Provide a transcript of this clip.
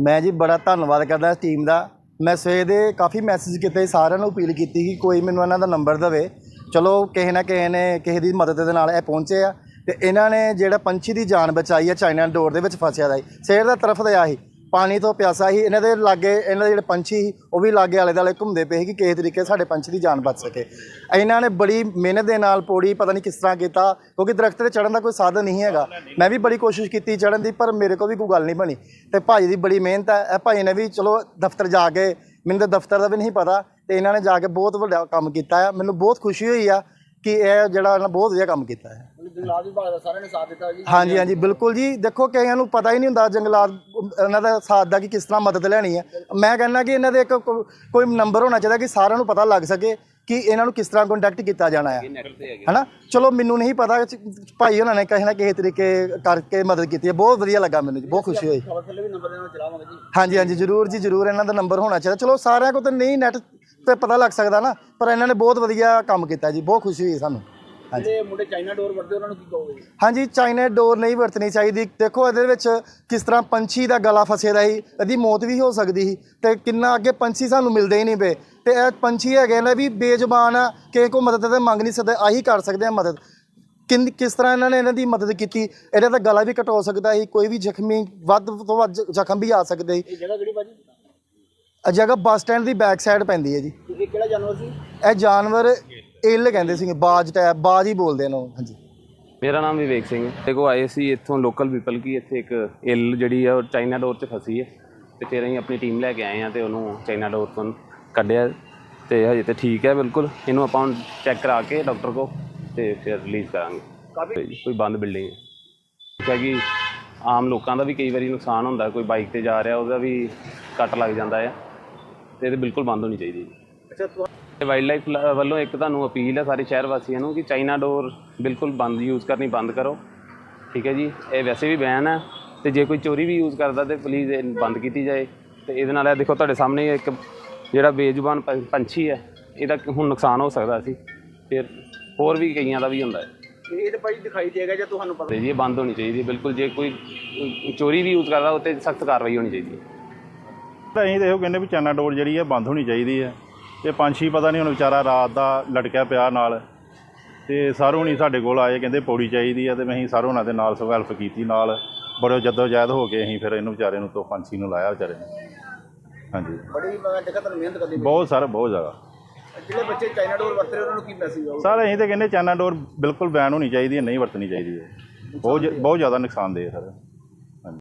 ਮੈਂ ਜੀ ਬੜਾ ਧੰਨਵਾਦ ਕਰਦਾ ਇਸ ਟੀਮ ਦਾ। ਮੈਂ ਸਵੇਰ ਦੇ ਕਾਫੀ ਮੈਸੇਜ ਕੀਤੇ ਸਾਰਿਆਂ ਨੂੰ ਅਪੀਲ ਕੀਤੀ ਕਿ ਕੋਈ ਮੈਨੂੰ ਇਹਨਾਂ ਦਾ ਨੰਬਰ ਦੇਵੇ। ਚਲੋ, ਕਿਸੇ ਨਾ ਕਿਸੇ ਨੇ ਕਿਸੇ ਦੀ ਮਦਦ ਦੇ ਨਾਲ ਇਹ ਪਹੁੰਚੇ ਆ। ਤੇ ਇਹਨਾਂ ਨੇ ਜਿਹੜਾ ਪੰਛੀ ਦੀ ਜਾਨ ਬਚਾਈ ਆ, ਚਾਈਨਾ ਡੋਰ ਦੇ ਵਿੱਚ ਫਸਿਆ ਦਾ ਸੀ। ਸਵੇਰ ਦਾ ਤਰਫ ਦਿਆ ਸੀ। ਪਾਣੀ ਤੋਂ ਪਿਆਸਾ ਸੀ, ਇਹਨਾਂ ਦੇ ਲਾਗੇ, ਇਹਨਾਂ ਦੇ ਜਿਹੜੇ ਪੰਛੀ ਸੀ, ਉਹ ਵੀ ਲਾਗੇ ਆਲੇ ਦੁਆਲੇ ਘੁੰਮਦੇ ਪਏ ਸੀ ਕਿ ਕਿਸੇ ਤਰੀਕੇ ਸਾਡੇ ਪੰਛੀ ਦੀ ਜਾਨ ਬਚ ਸਕੇ। ਇਹਨਾਂ ਨੇ ਬੜੀ ਮਿਹਨਤ ਦੇ ਨਾਲ ਪੌੜੀ ਪਤਾ ਨਹੀਂ ਕਿਸ ਤਰ੍ਹਾਂ ਕੀਤਾ, ਕਿਉਂਕਿ ਦਰਖਤ ਤੇ ਚੜਨ ਦਾ ਕੋਈ ਸਾਧਨ ਨਹੀਂ ਹੈਗਾ। ਮੈਂ ਵੀ ਬੜੀ ਕੋਸ਼ਿਸ਼ ਕੀਤੀ ਚੜਨ ਦੀ, ਪਰ ਮੇਰੇ ਕੋਲ ਵੀ ਕੋਈ ਗੱਲ ਨਹੀਂ ਬਣੀ। ਤੇ ਭਾਈ ਦੀ ਬੜੀ ਮਿਹਨਤ ਹੈ, ਇਹ ਭਾਈ ਨੇ ਵੀ ਚਲੋ ਦਫ਼ਤਰ ਜਾ ਕੇ, ਮੈਨੂੰ ਤਾਂ ਦਫ਼ਤਰ ਦਾ ਵੀ ਨਹੀਂ ਪਤਾ, ਤੇ ਇਹਨਾਂ ਨੇ ਜਾ ਕੇ ਬਹੁਤ ਵੱਡਾ ਕੰਮ ਕੀਤਾ ਹੈ। ਮੈਨੂੰ ਬਹੁਤ ਖੁਸ਼ੀ ਹੋਈ ਆ ਕਿ ਇਹ ਜਿਹੜਾ ਇਹਨਾਂ ਬਹੁਤ ਵਧੀਆ ਕੰਮ ਕੀਤਾ ਹੈ। ਜੰਗਲਾਤ ਵਿਭਾਗ ਦਾ ਸਾਰਿਆਂ ਨੇ ਸਾਥ ਦਿੱਤਾ ਜੀ। ਹਾਂਜੀ ਹਾਂਜੀ ਬਿਲਕੁਲ ਜੀ। ਦੇਖੋ ਕਈਆਂ ਨੂੰ ਪਤਾ ਹੀ ਨਹੀਂ ਹੁੰਦਾ ਜੰਗਲਾਤ ਇਹਨਾਂ ਦਾ ਸਾਥ ਦਾ ਕਿ ਕਿਸ ਤਰ੍ਹਾਂ ਮਦਦ ਲੈਣੀ ਹੈ। ਮੈਂ ਕਹਿੰਦਾ ਕਿ ਇਹਨਾਂ ਦੇ ਇੱਕ ਕੋਈ ਨੰਬਰ ਹੋਣਾ ਚਾਹੀਦਾ ਕਿ ਸਾਰਿਆਂ ਨੂੰ ਪਤਾ ਲੱਗ ਸਕੇ ਕਿ ਇਹਨਾਂ ਨੂੰ ਕਿਸ ਤਰ੍ਹਾਂ ਕੰਟੈਕਟ ਕੀਤਾ ਜਾਣਾ ਹੈ। ਹਨਾ? ਚਲੋ ਮੈਨੂੰ ਨਹੀਂ ਪਤਾ ਭਾਈ ਉਹਨਾਂ ਨੇ ਕਿਸੇ ਨਾ ਕਿਸੇ ਤਰੀਕੇ ਕਰਕੇ ਮਦਦ ਕੀਤੀ ਹੈ। ਬਹੁਤ ਵਧੀਆ ਲੱਗਾ ਮੈਨੂੰ ਬਹੁਤ ਖੁਸ਼ੀ ਹੋਈ। ਹਾਂਜੀ ਹਾਂਜੀ ਜ਼ਰੂਰ ਜੀ ਜ਼ਰੂਰ ਇਹਨਾਂ ਦਾ ਨੰਬਰ ਹੋਣਾ ਚਾਹੀਦਾ। ਚਲੋ ਸਾਰਿਆਂ ਕੋਲ ਤਾਂ ਨਹੀਂ ਨੈਟ ਤੇ ਪਤਾ ਲੱਗ ਸਕਦਾ ਨਾ ਪਰ ਇਹਨਾਂ ਨੇ ਬਹੁਤ ਵਧੀਆ ਕੰਮ ਕੀਤਾ ਜੀ ਬਹੁਤ ਖੁਸ਼ੀ ਹੋਈ ਸਾਨੂੰ। ਜਿਹੜੇ ਮੁੰਡੇ ਚਾਈਨਾ ਡੋਰ ਵਰਤਦੇ ਉਹਨਾਂ ਨੂੰ ਕੀ ਕਹੋਗੇ? ਜੀ ਹਾਂਜੀ ਚਾਈਨਾ ਡੋਰ ਨਹੀਂ ਵਰਤਣੀ ਚਾਹੀਦੀ। ਦੇਖੋ ਇਹਦੇ ਵਿੱਚ ਕਿਸ ਤਰ੍ਹਾਂ ਪੰਛੀ ਦਾ ਗਲਾ ਫਸੇ ਸੀ ਇਹਦੀ ਮੌਤ ਵੀ ਹੋ ਸਕਦੀ ਸੀ ਤੇ ਕਿੰਨਾ ਅੱਗੇ ਪੰਛੀ ਸਾਨੂੰ ਮਿਲਦੇ ਹੀ ਨਹੀਂ ਪਏ। ਤੇ ਇਹ ਪੰਛੀ ਹੈਗੇ ਨੇ ਵੀ ਬੇਜ਼ੁਬਾਨ ਆ ਕਿਸੇ ਕੋ ਮਦਦ ਤੇ ਮੰਗ ਨਹੀਂ ਸਕਦੇ ਆਹੀ ਕਰ ਸਕਦੇ ਆ ਮਦਦ। ਕਿੰਨ ਕਿਸ ਤਰ੍ਹਾਂ ਇਹਨਾਂ ਨੇ ਇਹਨਾਂ ਦੀ ਮਦਦ ਕੀਤੀ? ਇਹਦਾ ਤਾਂ ਗਲਾ ਵੀ ਕਟੋ ਸਕਦਾ ਸੀ ਕੋਈ ਵੀ ਜ਼ਖਮੀ ਵੱਧ ਤੋਂ ਵੱਧ ਜ਼ਖਮ ਵੀ ਆ ਸਕਦੇ ਸੀ। ਇਹ ਜਗ੍ਹਾ ਕਿਹੜੀ ਬਾਜੀ ਇਹ ਜਗ੍ਹਾ ਬੱਸ ਸਟੈਂਡ ਦੀ ਬੈਕ ਸਾਈਡ ਪੈਂਦੀ ਹੈ ਜੀ। ਇਹ ਕਿਹੜਾ ਜਾਨਵਰ ਸੀ? ਇਹ ਜਾਨਵਰ ਇੱਲ ਕਹਿੰਦੇ ਸੀਗੇ ਬਾਜ ਟੈਪ ਬਾਜ ਹੀ ਬੋਲਦੇ ਨੇ ਉਹ ਹਾਂਜੀ। ਮੇਰਾ ਨਾਮ ਵਿਵੇਕ ਸਿੰਘ ਹੈ। ਦੇਖੋ ਆਏ ਸੀ ਇੱਥੋਂ ਲੋਕਲ ਪੀਪਲ ਕੀ ਇੱਥੇ ਇੱਕ ਇਲ ਜਿਹੜੀ ਆ ਉਹ ਚਾਈਨਾ ਡੋਰ 'ਚ ਫਸੀ ਹੈ। ਤੇ ਫਿਰ ਅਸੀਂ ਆਪਣੀ ਟੀਮ ਲੈ ਕੇ ਆਏ ਆ ਤੇ ਉਹਨੂੰ ਚਾਈਨਾ ਡੋਰ ਤੋਂ ਕੱਢਿਆ ਤੇ ਹਜੇ ਤੇ ਠੀਕ ਹੈ ਬਿਲਕੁਲ। ਇਹਨੂੰ ਆਪਾਂ ਹੁਣ ਚੈੱਕ ਕਰਾ ਕੇ ਡਾਕਟਰ ਕੋ ਤੇ ਫਿਰ ਰਿਲੀਜ਼ ਕਰਾਂਗੇ। ਕਾਫੀ ਕੋਈ ਬੰਦ ਬਿਲਡਿੰਗ ਹੈ। ਕਿਉਂਕਿ ਆਮ ਲੋਕਾਂ ਦਾ ਵੀ ਕਈ ਵਾਰੀ ਨੁਕਸਾਨ ਹੁੰਦਾ ਕੋਈ ਬਾਈਕ ਤੇ ਜਾ ਰਿਹਾ ਉਹਦਾ ਵੀ ਕੱਟ ਲੱਗ ਜਾਂਦਾ ਹੈ ਤੇ ਇਹ ਬਿਲਕੁਲ ਬੰਦ ਹੋਣੀ ਚਾਹੀਦੀ ਹੈ ਅੱਛਾ ਵਾਈਲਡ ਲਾਈਫ ਵੱਲੋਂ ਇੱਕ ਤੁਹਾਨੂੰ ਅਪੀਲ ਹੈ ਸਾਰੇ ਸ਼ਹਿਰ ਵਾਸੀਆਂ ਨੂੰ ਕਿ ਚਾਈਨਾ ਡੋਰ ਬਿਲਕੁਲ ਬੰਦ ਯੂਜ਼ ਕਰਨੀ ਬੰਦ ਕਰੋ। ਠੀਕ ਹੈ ਜੀ? ਇਹ ਵੈਸੇ ਵੀ ਬੈਨ ਹੈ ਤੇ ਜੇ ਕੋਈ ਚੋਰੀ ਵੀ ਯੂਜ਼ ਕਰਦਾ ਤੇ ਪਲੀਜ਼ ਇਹ ਬੰਦ ਕੀਤੀ ਜਾਏ। ਤੇ ਇਹਦੇ ਨਾਲ ਇਹ ਦੇਖੋ ਤੁਹਾਡੇ ਸਾਹਮਣੇ ਇੱਕ ਜਿਹੜਾ ਬੇਜ਼ੁਬਾਨ ਪੰਛੀ ਹੈ ਇਹਦਾ ਹੁਣ ਨੁਕਸਾਨ ਹੋ ਸਕਦਾ ਸੀ। ਫਿਰ ਹੋਰ ਵੀ ਕਈਆਂ ਦਾ ਵੀ ਹੁੰਦਾ ਹੈ। ਇਹ ਤਾਂ ਭਾਈ ਦਿਖਾਈ ਦੇਗਾ ਜੇ ਤੁਹਾਨੂੰ ਪਤਾ? ਤੇ ਜੀ ਇਹ ਬੰਦ ਹੋਣੀ ਚਾਹੀਦੀ ਹੈ ਬਿਲਕੁਲ ਜੇ ਕੋਈ ਚੋਰੀ ਵੀ ਯੂਜ਼ ਕਰਦਾ ਉਹ 'ਤੇ ਸਖਤ ਕਾਰਵਾਈ ਹੋਣੀ ਚਾਹੀਦੀ ਹੈ। ਤਾਂ ਅਸੀਂ ਤਾਂ ਇਹੋ ਕਹਿੰਦੇ ਵੀ ਚਾਈਨਾ ਡੋਰ ਜਿਹੜੀ ਹੈ ਬੰਦ ਹੋਣੀ ਚਾਹੀਦੀ ਹੈ। ਤੇ ਪੰਛੀ ਪਤਾ ਨਹੀਂ ਹੁਣ ਵਿਚਾਰਾ ਰਾਤ ਦਾ ਲਟਕਿਆ ਪਿਆ ਨਾਲ। ਤੇ ਸਰ ਹੁਣੀ ਸਾਡੇ ਕੋਲ ਆਏ ਕਹਿੰਦੇ ਪੌੜੀ ਚਾਹੀਦੀ ਹੈ ਤੇ ਅਸੀਂ ਸਰ ਉਹਨਾਂ ਦੇ ਨਾਲ ਸਭ ਹੈਲਪ ਕੀਤੀ ਨਾਲ। ਬੜੇ ਜੱਦੋ ਜਹਿਦ ਹੋ ਕੇ ਅਸੀਂ ਫਿਰ ਇਹਨੂੰ ਵਿਚਾਰੇ ਨੂੰ ਤੋਂ ਪੰਛੀ ਨੂੰ ਲਾਇਆ ਵਿਚਾਰੇ ਨੂੰ। ਹਾਂਜੀ। ਬੜੀ ਅਹ, ਜਗ੍ਹਾ ਤੋਂ ਮਿਹਨਤ ਕਰਨੀ ਬਹੁਤ ਸਰ ਬਹੁਤ ਜ਼ਿਆਦਾ। ਜਿਹੜੇ ਬੱਚੇ ਚਾਈਨਾ ਡੋਰ ਵਰਤਦੇ ਉਹਨਾਂ ਨੂੰ ਕੀ ਮੈਸੇਜ ਆਊਗਾ? ਸਰ ਅਸੀਂ ਤਾਂ ਕਹਿੰਦੇ ਚਾਈਨਾ ਡੋਰ ਬਿਲਕੁਲ ਬੈਨ ਹੋਣੀ ਚਾਹੀਦੀ ਹੈ ਨਹੀਂ ਵਰਤਣੀ ਚਾਹੀਦੀ ਹੈ। ਬਹੁਤ ਬਹੁਤ ਜ਼ਿਆਦਾ ਨੁਕਸਾਨਦੇਹ ਸਰ।